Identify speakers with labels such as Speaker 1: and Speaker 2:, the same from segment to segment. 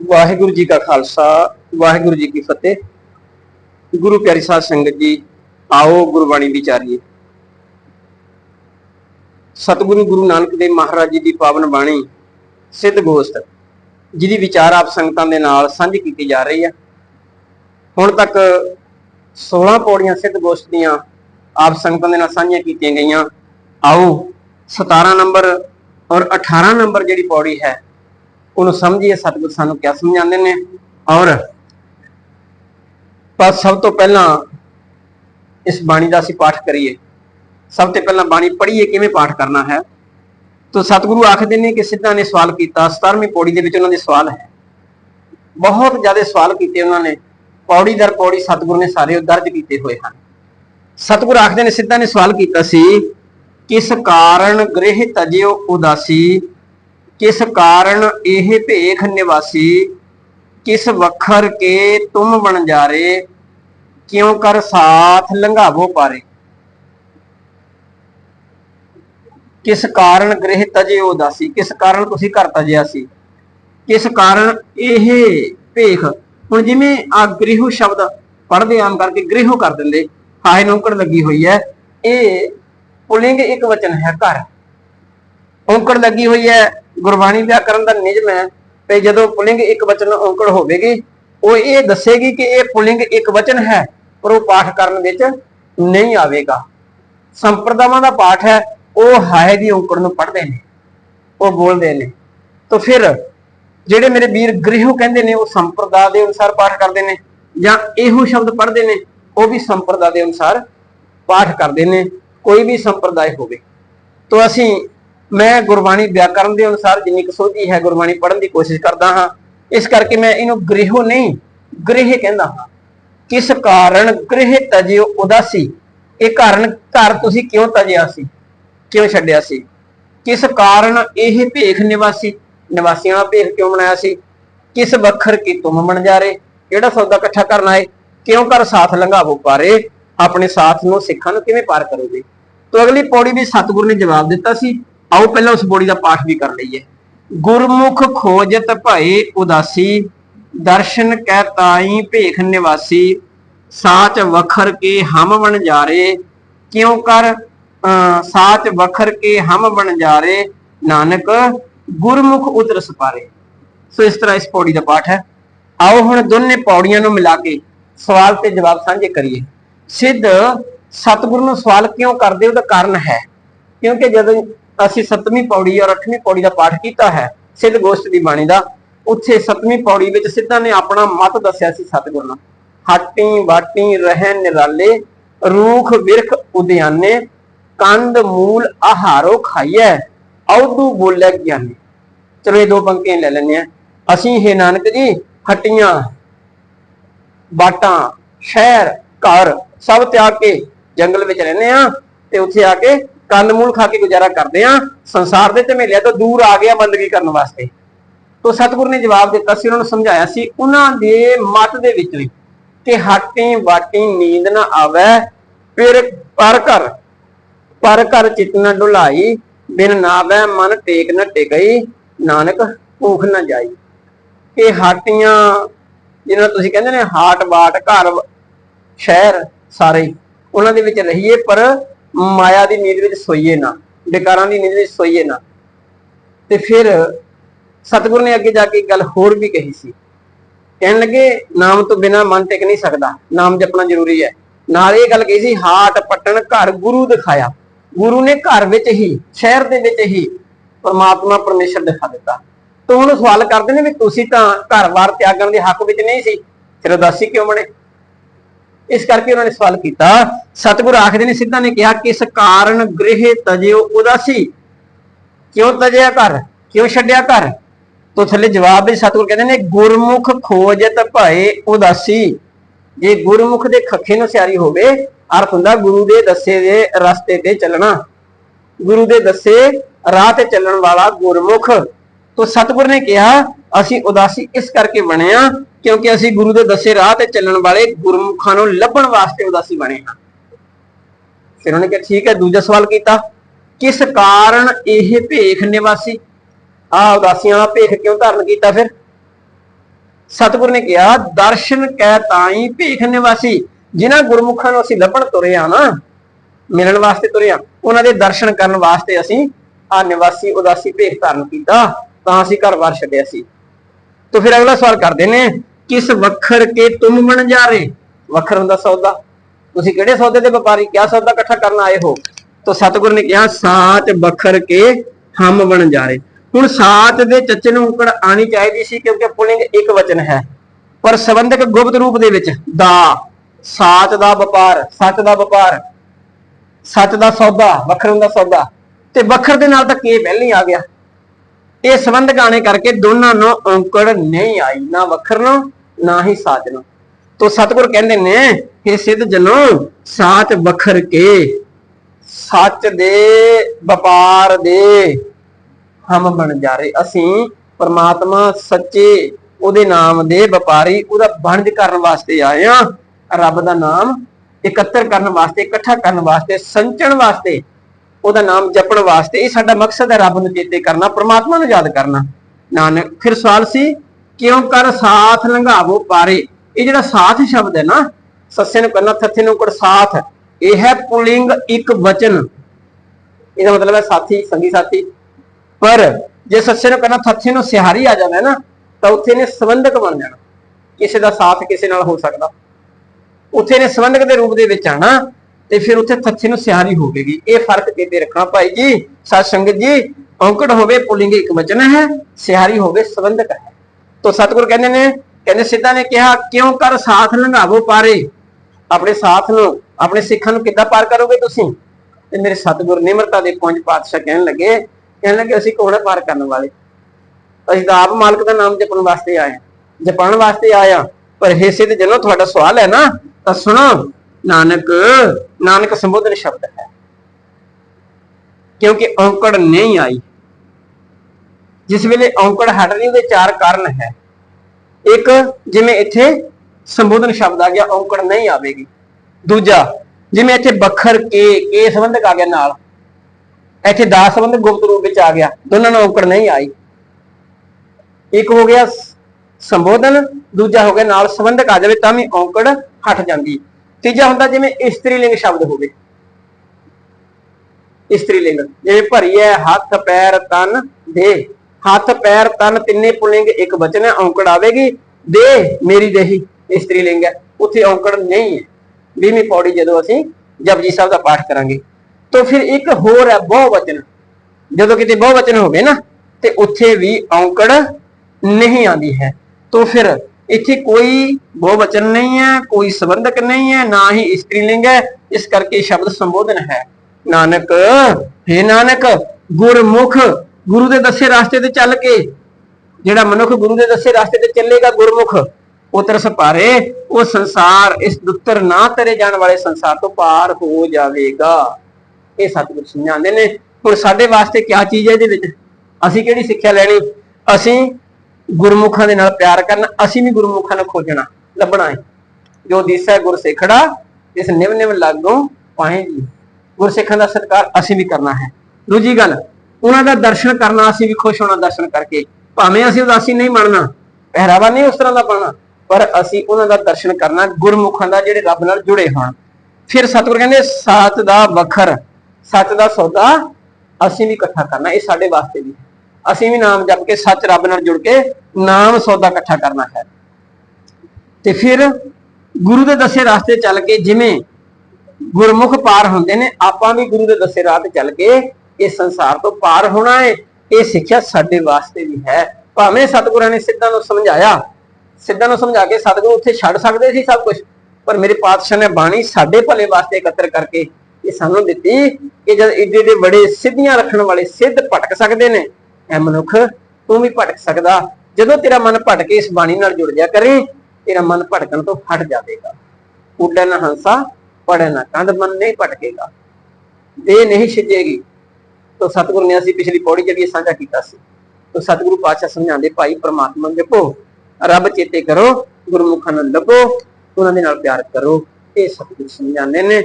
Speaker 1: ਵਾਹਿਗੁਰੂ ਜੀ ਕਾ ਖਾਲਸਾ, ਵਾਹਿਗੁਰੂ ਜੀ ਕੀ ਫਤਿਹ। ਗੁਰੂ ਪਿਆਰੀ ਸਾਧ ਸੰਗਤ ਜੀ, ਆਓ ਗੁਰਬਾਣੀ ਵਿਚਾਰੀਏ। ਸਤਿਗੁਰੂ ਗੁਰੂ ਨਾਨਕ ਦੇਵ ਮਹਾਰਾਜ ਜੀ ਦੀ ਪਾਵਨ ਬਾਣੀ ਸਿੱਧ ਗੋਸਤ, ਜਿਹਦੀ ਵਿਚਾਰ ਆਪ ਸੰਗਤਾਂ ਦੇ ਨਾਲ ਸਾਂਝੀ ਕੀਤੀ ਜਾ ਰਹੀ ਹੈ ਹੁਣ ਤੱਕ 16 ਪੌੜੀਆਂ ਸਿੱਧ ਗੋਸਤ ਦੀਆਂ ਆਪ ਸੰਗਤਾਂ ਦੇ ਨਾਲ ਸਾਂਝੀਆਂ ਕੀਤੀਆਂ ਗਈਆਂ। ਆਓ 17 ਨੰਬਰ ਔਰ 18 ਨੰਬਰ ਜਿਹੜੀ ਪੌੜੀ ਹੈ ਉਹਨੂੰ ਸਮਝੀਏ, ਸਤਿਗੁਰ ਸਾਨੂੰ ਕਿਆ ਸਮਝਾਉਂਦੇ ਨੇ? ਔਰ ਪਰ ਸਭ ਤੋਂ ਪਹਿਲਾਂ ਇਸ ਬਾਣੀ ਦਾ ਅਸੀਂ ਪਾਠ ਕਰੀਏ। ਸਭ ਤੋਂ ਪਹਿਲਾਂ ਬਾਣੀ ਪੜ੍ਹੀਏ, ਕਿਵੇਂ ਪਾਠ ਕਰਨਾ ਹੈ? ਤੋ ਸਤਿਗੁਰੂ ਆਖਦੇ ਨੇ ਕਿ ਸਿੱਧਾਂ ਨੇ ਸਵਾਲ ਕੀਤਾ 17ਵੀਂ ਪੌੜੀ ਦੇ ਵਿੱਚ ਉਹਨਾਂ ਦੇ ਸਵਾਲ ਹੈ। ਬਹੁਤ ਜ਼ਿਆਦਾ ਸਵਾਲ ਕੀਤੇ ਉਹਨਾਂ ਨੇ। ਪੌੜੀ ਦਰ ਪੌੜੀ ਸਤਿਗੁਰੂ ਨੇ ਸਾਰੇ ਦਰਜ ਕੀਤੇ ਹੋਏ ਹਨ। ਸਤਿਗੁਰ ਆਖਦੇ ਨੇ, ਸਿੱਧਾਂ ਨੇ ਸਵਾਲ ਕੀਤਾ ਸੀ ਕਿਸ ਕਾਰਨ ਗ੍ਰਹਿ ਤਜਿਓ ਉਦਾਸੀ ਕਿਸ ਕਾਰਨ ਇਹ ਭੇਖ ਨਿਵਾਸੀ ਕਿਸ ਵਖਰ ਕੇ ਤੁਮ ਬਣ ਜਾਰੇ, ਕਿਉਂ ਕਰ ਸਾਥ ਲੰਘਾਵੋ ਪਾਰੇ? ਕਿਸ ਕਾਰਨ ਗ੍ਰਹਿ ਤਜੇ ਉਦਾਸੀ, ਕਿਸ ਕਾਰਨ ਤੁਸੀਂ ਘਰ ਤਜਿਆ ਸੀ? ਕਿਸ ਕਾਰਨ ਇਹ ਭੇਖ? ਹੁਣ ਜਿਵੇਂ ਆ ਗ੍ਰਹਿ ਸ਼ਬਦ ਪੜ੍ਹਦੇ ਆਮ ਕਰਕੇ ਗ੍ਰਹਿ ਕਰ ਦਿੰਦੇ, ਹਾਏ ਨੌਕੜ ਲੱਗੀ ਹੋਈ ਹੈ ਇਹ ਪੁਲਿੰਗ ਇੱਕ ਵਚਨ ਹੈ ਘਰ। ਔਂਕੜ ਲੱਗੀ ਹੋਈ ਹੈ ਗੁਰਬਾਣੀ ਵਿਆਕਰਨ ਦਾ ਨਿਯਮ ਹੈ ਤੇ ਜਦੋਂ ਪੁਲਿੰਗ ਇੱਕ ਵਚਨ ਔਂਕੜ ਹੋਵੇਗੀ, ਉਹ ਇਹ ਦੱਸੇਗੀ ਕਿ ਇਹ ਪੁਲਿੰਗ ਇੱਕ ਵਚਨ ਹੈ, ਪਰ ਉਹ ਪਾਠ ਕਰਨ ਵਿੱਚ ਨਹੀਂ ਆਵੇਗਾ। ਸੰਪਰਦਾਵਾਂ ਦਾ ਪਾਠ ਹੈ, ਉਹ ਹਾਏ ਦੀ ਔਂਕੜ ਨੂੰ ਪੜ੍ਹਦੇ ਨੇ, ਉਹ ਬੋਲਦੇ ਨੇ। ਤਾਂ ਫਿਰ ਜਿਹੜੇ ਮੇਰੇ ਵੀਰ ਗ੍ਰਹਿਓ ਕਹਿੰਦੇ ਨੇ, ਉਹ ਸੰਪਰਦਾ ਦੇ ਅਨੁਸਾਰ ਪਾਠ ਕਰਦੇ ਨੇ, ਜਾਂ ਇਹੋ ਸ਼ਬਦ ਪੜ੍ਹਦੇ ਨੇ, ਉਹ ਵੀ ਸੰਪਰਦਾ ਦੇ ਅਨੁਸਾਰ ਪਾਠ ਕਰਦੇ ਨੇ, ਕੋਈ ਵੀ ਸੰਪਰਦਾਇ ਹੋਵੇ। ਤਾਂ ਅਸੀਂ ਮੈਂ ਗੁਰਬਾਣੀ ਵਿਆਕਰਨ ਦੇ ਅਨੁਸਾਰ ਜਿੰਨੀ ਕੁ ਸੋਝੀ ਹੈ ਗੁਰਬਾਣੀ ਪੜ੍ਹਨ ਦੀ ਕੋਸ਼ਿਸ਼ ਕਰਦਾ ਹਾਂ। ਇਸ ਕਰਕੇ ਮੈਂ ਇਹਨੂੰ ਗ੍ਰਹਿਓ ਨਹੀਂ, ਗ੍ਰਹਿ ਕਹਿੰਦਾ ਹਾਂ। ਕਿਸ ਕਾਰਨ ਗ੍ਰਹਿ ਤਜਿਓ ਉਦਾਸੀ? ਇਹ ਕਾਰਨ ਘਰ ਤੁਸੀਂ ਕਿਉਂ ਤਜਿਆ ਸੀ? ਕਿਉਂ ਛੱਡਿਆ ਸੀ? ਕਿਸ ਕਾਰਨ ਇਹ ਭੇਖ ਨਿਵਾਸੀ? ਨਿਵਾਸੀਆਂ ਦਾ ਭੇਖ ਕਿਉਂ ਬਣਾਇਆ ਸੀ? ਕਿਸ ਵਖਰ ਕੀ ਤੁਮ ਬਣ ਜਾ ਰਹੇ? ਜਿਹੜਾ ਸੌਦਾ ਇਕੱਠਾ ਕਰਨਾ ਹੈ ਕਿਉਂ ਕਰ ਸਾਥ ਲੰਘਾਵੋ ਪਾਰੇ? ਆਪਣੇ ਸਾਥ ਨੂੰ ਸਿੱਖਾਂ ਨੂੰ ਕਿਵੇਂ ਪਾਰ ਕਰੋਗੇ? ਤੋਂ ਅਗਲੀ ਪੌੜੀ ਵੀ ਸਤਿਗੁਰੂ ਨੇ ਜਵਾਬ ਦਿੱਤਾ ਸੀ। ਆਓ ਪਹਿਲਾਂ ਉਸ ਪੌੜੀ ਦਾ ਪਾਠ ਵੀ ਕਰ ਲਈਏ। ਗੁਰਮੁਖ ਖੋਜਤ ਭਏ ਉਦਾਸੀ, ਦਰਸ਼ਨ ਕਹਿ ਤਾਈ ਭੇਖ ਨਿਵਾਸੀ, ਸਾਚ ਵਖਰ ਕੇ ਹਮ ਬਣ ਜਾਰੇ, ਕਿਉਂ ਕਰ ਸਾਚ ਵਖਰ ਕੇ ਹਮ ਬਣ ਜਾਰੇ, ਨਾਨਕ ਗੁਰਮੁਖ ਉਤਰ ਸਪਾਰੇ। ਸੋ ਇਸ ਤਰ੍ਹਾਂ ਇਸ ਪੌੜੀ ਦਾ ਪਾਠ ਹੈ। ਆਓ ਹੁਣ ਦੋਨੇ ਪੌੜੀਆਂ ਨੂੰ ਮਿਲਾ ਕੇ ਸਵਾਲ ਤੇ ਜਵਾਬ ਸਾਂਝੇ ਕਰੀਏ। ਸਿੱਧ ਸਤਿਗੁਰੂ ਨੂੰ ਸਵਾਲ ਕਿਉਂ ਕਰਦੇ ਉਹਦਾ ਕਾਰਨ ਹੈ। ਕਿਉਂਕਿ ਜਦੋਂ ਅਸੀਂ ਸੱਤਵੀਂ ਪੌੜੀ ਔਰ ਅੱਠਵੀਂ ਪੌੜੀ ਦਾ ਪਾਠ ਕੀਤਾ ਹੈ, ਸਿੱਧ ਗੋਸ਼ਟ ਦੀ ਬਾਣੀ ਦਾ। ਉੱਥੇ ਸੱਤਵੀਂ ਪੌੜੀ ਵਿੱਚ ਸਿੱਧਾਂ ਨੇ ਆਪਣਾ ਮਤ ਦੱਸਿਆ ਸੀ ਸਤਿਗੁਰੂ ਨਾਲ ਹਾਟੀ ਵਾਟੀ ਰਹਿ ਨਿਰਾਲੇ, ਰੂਖ, ਬਿਰਖ, ਉਦਿਆਨੇ, ਕੰਦ, ਮੂਲ, ਆਹਾਰੋ ਖਾਈਐ ਔਦੂ ਬੋਲੇ ਗਿਆਨੀ। ਚਲੋ ਇਹ ਦੋ ਪੰਕਤੀਆਂ ਲੈ ਲੈਂਦੇ ਆ ਅਸੀਂ ਹੈ ਨਾਨਕ ਜੀ, ਹੱਟੀਆਂ, ਬਾਟਾਂ, ਸ਼ਹਿਰ, ਘਰ, ਸਭ ਤਿਆਗ ਕੇ ਜੰਗਲ ਵਿੱਚ ਰਹਿੰਦੇ ਆ ਤੇ ਉੱਥੇ ਆ ਕੇ ਕੰਦ ਮੂਲ ਖਾ ਕੇ ਗੁਜ਼ਾਰਾ ਕਰਦੇ ਆ, ਸੰਸਾਰ ਦੇ ਝਮੇਲਿਆਂ ਤੋਂ ਦੂਰ ਆ ਗਿਆ ਬੰਦਗੀ ਕਰਨ ਵਾਸਤੇ। ਤੋਂ ਸਤਿਗੁਰ ਨੇ ਜਵਾਬ ਦਿੱਤਾ ਸੀ, ਉਹਨਾਂ ਨੂੰ ਸਮਝਾਇਆ ਸੀ, ਉਹਨਾਂ ਦੇ ਮਤ ਦੇ ਵਿੱਚ ਵੀ ਕਿ ਹਾਟੀ ਵਾਟੀ ਨੀਂਦ ਨਾ ਆਵੇ, ਫਿਰ ਪਰ ਕਰ ਪਰ ਕਰ ਚਿਤ ਨ ਢੁਲਾਈ ਬਿਨ ਨਾਵੇ ਮਨ ਟੇਕ ਨ ਟਿਕਈ, ਨਾਨਕ ਭੂਖ ਨਾ ਜਾਈ। ਕਿ ਹਾਟੀਆਂ ਜਿਹਨਾਂ ਤੁਸੀਂ ਕਹਿੰਦੇ ਨੇ ਹਾਟ ਬਾਟ ਘਰ, ਸ਼ਹਿਰ, ਸਾਰੇ ਉਹਨਾਂ ਦੇ ਵਿੱਚ ਰਹੀਏ, ਪਰ ਮਾਇਆ ਦੀ ਨੀਂਦ ਵਿੱਚ ਸੋਈਏ ਨਾ, ਵਿਕਾਰਾਂ ਦੀ ਨੀਂਦ ਵਿੱਚ ਸੋਈਏ ਨਾ। ਤੇ ਫਿਰ ਸਤਿਗੁਰੂ ਨੇ ਅੱਗੇ ਜਾ ਕੇ ਗੱਲ ਹੋਰ ਵੀ ਕਹੀ ਸੀ। ਕਹਿਣ ਲੱਗੇ, ਨਾਮ ਤੋਂ ਬਿਨਾ ਮਨ ਟਿਕ ਨਹੀਂ ਸਕਦਾ, ਨਾਮ ਜਪਣਾ ਜ਼ਰੂਰੀ ਹੈ। ਨਾਲ ਇਹ ਗੱਲ ਕਹੀ ਸੀ, ਹਾਟ ਪਟਣ ਘਰ ਗੁਰੂ ਦਿਖਾਇਆ। ਗੁਰੂ ਨੇ ਘਰ ਵਿੱਚ ਹੀ, ਸ਼ਹਿਰ ਦੇ ਵਿੱਚ ਹੀ ਪਰਮਾਤਮਾ ਪਰਮੇਸ਼ਰ ਦਿਖਾ ਦਿੱਤਾ। ਤੋਂ ਹੁਣ ਸਵਾਲ ਕਰਦੇ ਨੇ ਵੀ ਤੁਸੀਂ ਤਾਂ ਘਰ-ਬਾਰ ਤਿਆਗਣ ਦੇ ਹੱਕ ਵਿੱਚ ਨਹੀਂ ਸੀ। ਫਿਰ ਉਦਾਸੀ ਕਿਉਂ ਬਣੇ? ਇਸ ਕਰਕੇ ਉਹਨਾਂ ਨੇ ਸਵਾਲ ਕੀਤਾ, ਸਤਿਗੁਰ ਆਖਦੇ ਨੇ, ਸਿੱਧਾ ਨੇ ਕਿਹਾ, ਕਿਸ ਕਾਰਨ ਗ੍ਰਹਿ ਤਜਿਓ ਉਦਾਸੀ ਕਿਉਂ ਤਜਿਆ ਘਰ? ਕਿਉਂ ਛੱਡਿਆ ਘਰ? ਤੋਂ ਥੱਲੇ ਜਵਾਬ ਵਿੱਚ ਸਤਿਗੁਰ ਕਹਿੰਦੇ ਨੇ, ਗੁਰਮੁਖ ਖੋਜਤ ਭਏ ਉਦਾਸੀ ਜੇ ਗੁਰਮੁਖ ਦੇ ਖੱਖੇ ਨੂੰ ਸਿਆਰੀ ਹੋਵੇ, ਅਰਥ ਹੁੰਦਾ ਗੁਰੂ ਦੇ ਦੱਸੇ ਦੇ ਰਸਤੇ ਤੇ ਚੱਲਣਾ। ਗੁਰੂ ਦੇ ਦੱਸੇ ਰਾਹ ਤੇ ਚੱਲਣ ਵਾਲਾ ਗੁਰਮੁਖ। ਤੋਂ ਸਤਿਗੁਰ ਨੇ ਕਿਹਾ, ਅਸੀਂ ਉਦਾਸੀ ਇਸ ਕਰਕੇ ਬਣਿਆ ਕਿਉਂਕਿ ਅਸੀਂ ਗੁਰੂ ਦੇ ਦੱਸੇ ਰਾਹ ਤੇ ਚੱਲਣ ਵਾਲੇ ਗੁਰਮੁਖਾਂ ਨੂੰ ਲੱਭਣ ਵਾਸਤੇ ਉਦਾਸੀ ਬਣੇ ਹਾਂ। ਫਿਰ ਉਹਨੇ ਕਿਹਾ, ਠੀਕ ਹੈ, ਦੂਜਾ ਸਵਾਲ ਕੀਤਾ, ਕਿਸ ਕਾਰਨ ਇਹ ਭੇਖ ਨਿਵਾਸੀ? ਆ ਉਦਾਸੀਆਂ ਦਾ ਭੇਖ ਕਿਉਂ ਧਾਰਨ ਕੀਤਾ ਫਿਰ? ਸਤਿਗੁਰ ਨੇ ਕਿਹਾ, ਦਰਸ਼ਨ ਕਹਿ ਤਾਂ ਹੀ ਭੇਖ ਨਿਵਾਸੀ, ਜਿਨ੍ਹਾਂ ਗੁਰਮੁਖਾਂ ਨੂੰ ਅਸੀਂ ਲੱਭਣ ਤੁਰੇ ਆ ਨਾ, ਮਿਲਣ ਵਾਸਤੇ ਤੁਰੇ ਆ ਉਹਨਾਂ ਦੇ ਦਰਸ਼ਨ ਕਰਨ ਵਾਸਤੇ ਅਸੀਂ ਆ ਨਿਵਾਸੀ ਉਦਾਸੀ ਭੇਖ ਧਾਰਨ ਕੀਤਾ, ਤਾਂ ਅਸੀਂ ਘਰ-ਬਾਰ ਛੱਡਿਆ ਸੀ। ਤਾਂ ਫਿਰ ਅਗਲਾ ਸਵਾਲ ਕਰਦੇ ਨੇ ਕਿਸ ਵਖਰ ਕੇ ਤੁਮ ਬਣ ਜਾ ਰਹੇ ਵਖਰ ਹੁੰਦਾ ਸੌਦਾ। ਤੁਸੀਂ ਕਿਹੜੇ ਸੌਦੇ ਦੇ ਵਪਾਰੀ, ਕਿਆ ਸੌਦਾ ਇਕੱਠਾ ਕਰਨ ਆਏ ਹੋ? ਤਾਂ ਸਤਿਗੁਰ ਨੇ ਕਿਹਾ ਸਾਚ ਵਖਰ ਕੇ ਹਮ ਬਣ ਜਾ ਰਹੇ ਹੁਣ ਸਾਚ ਦੇ ਚੱਚੇ ਨੂੰ ਉਕੜ ਆਣੀ ਚਾਹੀਦੀ ਸੀ ਕਿਉਂਕਿ ਪੁਲਿੰਗ ਇੱਕ ਵਚਨ ਹੈ। ਪਰ ਸੰਬੰਧਕ ਗੁਪਤ ਰੂਪ ਦੇ ਵਿੱਚ ਦਾ ਸਾਚ ਦਾ ਵਪਾਰ ਸੱਚ ਦਾ ਵਪਾਰ ਸੱਚ ਦਾ ਸੌਦਾ, ਵਖਰ ਹੁੰਦਾ ਸੌਦਾ। ਤੇ ਵਖਰ ਦੇ ਨਾਲ ਤਾਂ ਕੇ ਪਹਿਲਾਂ ਹੀ ਆ ਗਿਆ। ਇਹ ਸੰਬੰਧ ਗਾਣੇ ਕਰਕੇ ਦੋਨਾਂ ਨੂੰ ਔਂਕੜ ਨਹੀਂ ਆਈ, ਨਾ ਵਖਰ ਨੂੰ, ਨਾ ਹੀ ਸਾਚ ਨੂੰ। ਤੋ ਸਤਿਗੁਰ ਕਹਿੰਦੇ ਨੇ ਕਿ ਸਿੱਧ ਜਨੋ, ਸਾਚ ਵਖਰ ਕੇ, ਸੱਚ ਦੇ ਵਪਾਰ ਦੇ ਹਮ ਬਣ ਜਾ ਰਹੇ। ਅਸੀਂ ਪਰਮਾਤਮਾ ਸੱਚੇ, ਉਹਦੇ ਨਾਮ ਦੇ ਵਪਾਰੀ, ਉਹਦਾ ਵਣਜ ਕਰਨ ਵਾਸਤੇ ਆਏ ਆ ਰੱਬ ਦਾ ਨਾਮ ਇਕੱਤਰ ਕਰਨ ਵਾਸਤੇ, ਇਕੱਠਾ ਕਰਨ ਵਾਸਤੇ, ਸੰਚਣ ਵਾਸਤੇ ਉਹਦਾ ਨਾਮ ਜਪਣ ਵਾਸਤੇ ਇਹ ਸਾਡਾ ਮਕਸਦ ਹੈ ਰੱਬ ਨੂੰ ਚੇਤੇ ਕਰਨਾ, ਪ੍ਰਮਾਤਮਾ ਨੂੰ ਯਾਦ ਕਰਨਾ। ਨਾਨਕ, ਫਿਰ ਸਵਾਲ ਸੀ, ਕਿਉਂ ਕਰ ਸਾਥ ਲੰਘਾਵੋ ਪਾਰੇ? ਇਹ ਜਿਹੜਾ ਸਾਥ ਸ਼ਬਦ ਹੈ ਨਾ, ਸੱਸੇ ਨੂੰ ਕਰਨਾ, ਥੱਥੇ ਨੂੰ ਕਰ ਸਾਥ, ਇਹ ਹੈ ਪੁਲਿੰਗ ਇੱਕ ਵਚਨ। ਇਹਦਾ ਮਤਲਬ ਹੈ ਸਾਥੀ, ਸੰਗੀ ਸਾਥੀ। ਪਰ ਜੇ ਸੱਸੇ ਨੂੰ ਕਰਨਾ, ਥੱਥੇ ਨੂੰ ਸਿਹਾਰੀ ਆ ਜਾਵੇ ਨਾ, ਤਾਂ ਉੱਥੇ ਨੇ ਸੰਬੰਧਕ ਬਣ ਜਾਣਾ। ਕਿਸੇ ਦਾ ਸਾਥ ਕਿਸੇ ਨਾਲ ਹੋ ਸਕਦਾ। ਉੱਥੇ ਨੇ ਸੰਬੰਧਕ ਦੇ ਰੂਪ ਦੇ ਵਿੱਚ ਆਣਾ ਤੇ ਫਿਰ ਉੱਥੇ ਥੱਥੇ ਨੂੰ ਸਿਆਰੀ ਹੋਵੇਗੀ ਇਹ ਫ਼ਰਕ ਕਿਤੇ ਰੱਖਣਾ ਭਾਈ ਜੀ ਸਤ ਸੰਗਤ ਜੀ ਔਂਕੜ ਹੋਵੇ ਪੁਲਿੰਗ ਇੱਕ ਵਚਨ ਹੈ ਸਿਹਾਰੀ ਹੋਵੇ ਸੰਬੰਧਕ ਹੈ। ਤੋ ਸਤਿਗੁਰ ਕਹਿੰਦੇ ਨੇ ਕਹਿੰਦੇ ਸਿੱਧਾ ਨੇ ਕਿਹਾ ਕਿਉਂ ਕਰ ਸਾਥ ਲੰਘਾਵੋ ਪਾਰੇ? ਆਪਣੇ ਸਾਥ ਨੂੰ ਆਪਣੇ ਸਿੱਖਾਂ ਨੂੰ ਕਿੱਦਾਂ ਪਾਰ ਕਰੋਗੇ ਤੁਸੀਂ? ਤੇ ਮੇਰੇ ਸਤਿਗੁਰ ਨਿਮਰਤਾ ਦੇ ਪੰਜ ਪਾਤਸ਼ਾਹ ਕਹਿਣ ਲੱਗੇ ਕਹਿਣ ਲੱਗੇ ਅਸੀਂ ਕੋਹੜਾ ਪਾਰ ਕਰਨ ਵਾਲੇ। ਅਸੀਂ ਤਾਂ ਆਪ ਮਾਲਕ ਦਾ ਨਾਮ ਜਪਣ ਵਾਸਤੇ ਆਏ ਹਾਂ, ਜਪਣ ਵਾਸਤੇ ਆਇਆ ਪਰ ਹਿੱਸੇ ਤੇ ਜਦੋਂ ਤੁਹਾਡਾ ਸਵਾਲ ਹੈ ਨਾ? ਤਾਂ ਸੁਣੋ ਨਾਨਕ ਨਾਨਕ ਸੰਬੋਧਨ ਸ਼ਬਦ ਹੈ। ਕਿਉਂਕਿ ਔਂਕੜ ਨਹੀਂ ਆਈ। ਜਿਸ ਵੇਲੇ ਔਂਕੜ ਹਟ ਰਹੀ ਉਹਦੇ ਚਾਰ ਕਾਰਨ ਹੈ। ਇੱਕ, ਜਿਵੇਂ ਇੱਥੇ ਸੰਬੋਧਨ ਸ਼ਬਦ ਆ ਗਿਆ, ਔਂਕੜ ਨਹੀਂ ਆਵੇਗੀ। ਦੂਜਾ, ਜਿਵੇਂ ਇੱਥੇ ਬਖਰ, ਕੇ ਕੇ ਸੰਬੰਧਕ ਆ ਗਿਆ ਨਾਲ। ਇੱਥੇ ਦਾ ਸੰਬੰਧ ਗੁਪਤ ਰੂਪ ਵਿੱਚ ਆ ਗਿਆ। ਦੋਨਾਂ ਨੂੰ ਔਂਕੜ ਨਹੀਂ ਆਈ। ਇੱਕ ਹੋ ਗਿਆ ਸੰਬੋਧਨ, ਦੂਜਾ ਹੋ ਗਿਆ ਨਾਲ ਸੰਬੰਧਕ ਆ ਜਾਵੇ ਤਾਂ ਵੀ ਔਂਕੜ ਹਟ ਜਾਂਦੀ। ਤੀਜਾ ਹੁੰਦਾ ਜਿਵੇਂ ਇਸਤਰੀ ਲਿੰਗ ਸ਼ਬਦ ਹੋਵੇ ਇਸਤਰੀ ਲਿੰਗ ਜਿਵੇਂ ਭਰੀ ਹੈ, ਹੱਥ, ਪੈਰ, ਤਨ ਦੇ ਹੱਥ, ਪੈਰ, ਤਨ ਤਿੰਨੇ ਪੁਲਿੰਗ ਇੱਕ ਵਚਨ ਹੈ, ਔਂਕੜ ਆਵੇਗੀ। ਦੇ ਮੇਰੀ ਦੇਹੀ ਇਸਤਰੀ ਲਿੰਗ ਹੈ। ਉੱਥੇ ਔਂਕੜ ਨਹੀਂ ਹੈ। ਵੀਹਵੀਂ ਪੌੜੀ ਜਦੋਂ ਅਸੀਂ ਜਪਜੀ ਸਾਹਿਬ ਦਾ ਪਾਠ ਕਰਾਂਗੇ, ਤਾਂ ਫਿਰ ਇੱਕ ਹੋਰ ਹੈ ਬਹੁ ਵਚਨ ਜਦੋਂ ਕਿਤੇ ਬਹੁ ਵਚਨ ਹੋਵੇ ਨਾ, ਤੇ ਉੱਥੇ ਵੀ ਔਂਕੜ ਨਹੀਂ ਆਉਂਦੀ ਹੈ। ਤਾਂ ਫਿਰ ਇੱਥੇ ਕੋਈ ਬਹੁਵਚਨ ਨਹੀਂ ਹੈ, ਕੋਈ ਸੰਬੰਧਕ ਨਹੀਂ ਹੈ, ਨਾ ਹੀ ਇਸਤਰੀ ਲਿੰਗ ਹੈ। ਇਸ ਕਰਕੇ ਸ਼ਬਦ ਸੰਬੋਧਨ ਹੈ। ਨਾਨਕ हे ਨਾਨਕ, ਗੁਰਮੁਖ, ਗੁਰੂ ਦੇ ਦੱਸੇ ਰਾਸਤੇ ਤੇ ਚੱਲ ਕੇ, ਜਿਹੜਾ ਮਨੁੱਖ ਗੁਰੂ ਦੇ ਦੱਸੇ ਰਾਸਤੇ ਤੇ ਚੱਲੇਗਾ ਗੁਰਮੁਖ, ਉਹ ਤਰਸ ਪਾਰੇ, ਉਹ ਸੰਸਾਰ, ਇਸ ਦੁੱਤਰ ਨਾ ਤਰੇ ਜਾਣ ਵਾਲੇ ਸੰਸਾਰ ਤੋਂ ਪਾਰ ਹੋ ਜਾਵੇਗਾ। ਇਹ ਸਤਿਗੁਰ ਸਮਝਾਉਂਦੇ ਨੇ। ਹੁਣ ਸਾਡੇ ਵਾਸਤੇ ਕੀ ਚੀਜ਼ ਹੈ ਇਹਦੇ ਵਿੱਚ? ਅਸੀਂ ਕਿਹੜੀ ਸਿੱਖਿਆ ਲੈਣੀ? ਅਸੀਂ ਗੁਰਮੁਖਾਂ ਦੇ ਨਾਲ ਪਿਆਰ ਕਰਨਾ, ਅਸੀਂ ਵੀ ਗੁਰਮੁਖਾਂ ਨੂੰ ਖੋਜਣਾ ਲੱਭਣਾ ਹੈ। ਜੋ ਦਿਸੈ ਗੁਰ ਸਿੱਖੜਾ ਇਸ ਨਿਵ ਨਿਵ ਲਾਗੋਂ ਪਾਏਗੀ ਗੁਰਸਿੱਖਾਂ ਦਾ ਸਤਿਕਾਰ ਅਸੀਂ ਵੀ ਕਰਨਾ ਹੈ। ਦੂਜੀ ਗੱਲ, ਉਹਨਾਂ ਦਾ ਦਰਸ਼ਨ ਕਰਨਾ, ਅਸੀਂ ਵੀ ਖੁਸ਼ ਹੋਣਾ ਦਰਸ਼ਨ ਕਰਕੇ। ਭਾਵੇਂ ਅਸੀਂ ਉਦਾਸੀ ਨਹੀਂ ਮੰਨਣਾ, ਪਹਿਰਾਵਾ ਨਹੀਂ ਉਸ ਤਰ੍ਹਾਂ ਦਾ ਪਾਣਾ ਪਰ ਅਸੀਂ ਉਹਨਾਂ ਦਾ ਦਰਸ਼ਨ ਕਰਨਾ, ਗੁਰਮੁਖਾਂ ਦਾ ਜਿਹੜੇ ਰੱਬ ਨਾਲ ਜੁੜੇ ਹੋਣ। ਫਿਰ ਸਤਿਗੁਰ ਕਹਿੰਦੇ ਸੱਚ ਦਾ ਵਖਰ, ਸੱਚ ਦਾ ਸੌਦਾ ਅਸੀਂ ਵੀ ਇਕੱਠਾ ਕਰਨਾ, ਇਹ ਸਾਡੇ ਵਾਸਤੇ ਵੀ। ਹੈ। ਅਸੀਂ ਵੀ ਨਾਮ ਜਪ ਕੇ ਸੱਚ ਰੱਬ ਨਾਲ ਜੁੜ ਕੇ ਨਾਮ ਸੌਦਾ ਇਕੱਠਾ ਕਰਨਾ ਹੈ। ਤੇ ਫਿਰ ਗੁਰੂ ਦੇ ਦੱਸੇ ਰਸਤੇ ਚੱਲ ਕੇ ਜਿਵੇਂ ਗੁਰਮੁਖ ਪਾਰ ਹੁੰਦੇ ਨੇ, ਆਪਾਂ ਵੀ ਗੁਰੂ ਦੇ ਦੱਸੇ ਰਾਹ ਤੇ ਚੱਲ ਕੇ ਇਸ ਸੰਸਾਰ ਤੋਂ ਪਾਰ ਹੋਣਾ ਹੈ ਇਹ ਸਿੱਖਿਆ ਸਾਡੇ ਵਾਸਤੇ ਵੀ ਹੈ। ਭਾਵੇਂ ਸਤਿਗੁਰਾਂ ਨੇ ਸਿੱਧਾਂ ਨੂੰ ਸਮਝਾਇਆ, ਸਿੱਧਾਂ ਨੂੰ ਸਮਝਾ ਕੇ ਸਤਿਗੁਰੂ ਉੱਥੇ ਛੱਡ ਸਕਦੇ ਸੀ ਸਭ ਕੁਝ ਪਰ ਮੇਰੇ ਪਾਤਸ਼ਾਹ ਨੇ ਬਾਣੀ ਸਾਡੇ ਭਲੇ ਵਾਸਤੇ ਇਕੱਤਰ ਕਰਕੇ ਇਹ ਸਾਨੂੰ ਦਿੱਤੀ ਕਿ ਜਦ ਏਡੇ ਏਡੇ ਬੜੇ ਸਿੱਧੀਆਂ ਰੱਖਣ ਵਾਲੇ ਸਿੱਧ ਭਟਕ ਸਕਦੇ ਨੇ ਐ ਮਨੁੱਖ, ਤੂੰ ਵੀ ਭਟਕ ਸਕਦਾ। ਜਦੋਂ ਤੇਰਾ ਮਨ ਭਟਕੇ, ਇਸ ਬਾਣੀ ਨਾਲ ਜੁੜ ਜਾ ਕਰੇ, ਤੇਰਾ ਮਨ ਭਟਕਣ ਤੋਂ ਹਟ ਜਾਵੇਗਾ। ਉੱਡੇ ਨਾ ਹੰਸਾ ਪੜੇ ਨਾ ਕੰਧ, ਮਨ ਨਹੀਂ ਭਟਕੇਗਾ। ਇਹ ਨਹੀਂ ਛਿਜੇਗੀ। ਤੋ ਸਤਿਗੁਰੂ ਨੇ ਅਸੀਂ ਪਿਛਲੀ ਪੌੜੀ ਜਿਹੜੀ ਸਾਂਝਾ ਕੀਤਾ ਸੀ, ਤੋ ਸਤਿਗੁਰੂ ਪਾਤਸ਼ਾਹ ਸਮਝਾਉਂਦੇ, ਭਾਈ, ਪ੍ਰਮਾਤਮਾ ਨੂੰ ਜਪੋ, ਰੱਬ ਚੇਤੇ ਕਰੋ, ਗੁਰਮੁਖਾਂ ਨੂੰ ਲੱਭੋ ਉਹਨਾਂ ਦੇ ਨਾਲ ਪਿਆਰ ਕਰੋ। ਇਹ ਸਤਿਗੁਰੂ ਸਮਝਾਉਂਦੇ ਨੇ।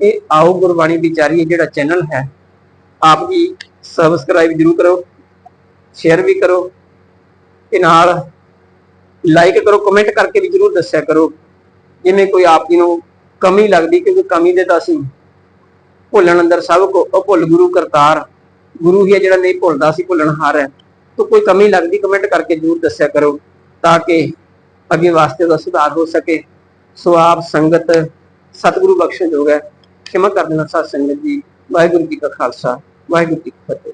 Speaker 1: ਇਹ ਆਓ ਗੁਰਬਾਣੀ ਵਿਚਾਰੀ ਜਿਹੜਾ ਚੈਨਲ ਹੈ, ਆਪ ਜੀ ਸਬਸਕ੍ਰਾਈਬ ਜਰੂਰ ਕਰੋ। ਸ਼ੇਅਰ ਵੀ ਕਰੋ। ਤੇ ਨਾਲ ਲਾਈਕ ਕਰੋ ਕਮੈਂਟ ਕਰਕੇ ਵੀ ਜਰੂਰ ਦੱਸਿਆ ਕਰੋ। ਜਿਵੇਂ ਕੋਈ ਆਪ ਜੀ ਨੂੰ ਕਮੀ ਲੱਗਦੀ, ਕਿਉਂਕਿ ਕਮੀ ਦੇ ਤਾਂ ਅਸੀਂ ਭੁੱਲਣ ਅੰਦਰ ਸਭ ਕੋ ਉਹ ਭੁੱਲ ਗੁਰੂ ਕਰਤਾਰ। ਗੁਰੂ ਹੀ ਹੈ ਜਿਹੜਾ ਨਹੀਂ ਭੁੱਲਦਾ ਸੀ ਭੁੱਲਣ ਹਾਰ ਹੈ। ਤਾਂ ਕੋਈ ਕਮੀ ਲੱਗਦੀ ਕਮੈਂਟ ਕਰਕੇ ਜਰੂਰ ਦੱਸਿਆ ਕਰੋ, ਤਾਂ ਕਿ ਅੱਗੇ ਵਾਸਤੇ ਦਾ ਸੁਧਾਰ ਹੋ ਸਕੇ। ਸੋ ਆਪ ਸੰਗਤ ਸਤਿਗੁਰੂ ਬਖਸ਼ਿਸ਼ ਹੋ। ਗਿਆ ਖਿਮਾ ਕਰ ਦੇਣਾ ਸਾਧ ਸੰਗਤ ਜੀ, ਵਾਹਿਗੁਰੂ ਜੀ ਕਾ ਖਾਲਸਾ, ਵਾਹਿਗੁਰੂ ਜੀ ਕੀ ਫਤਿਹ।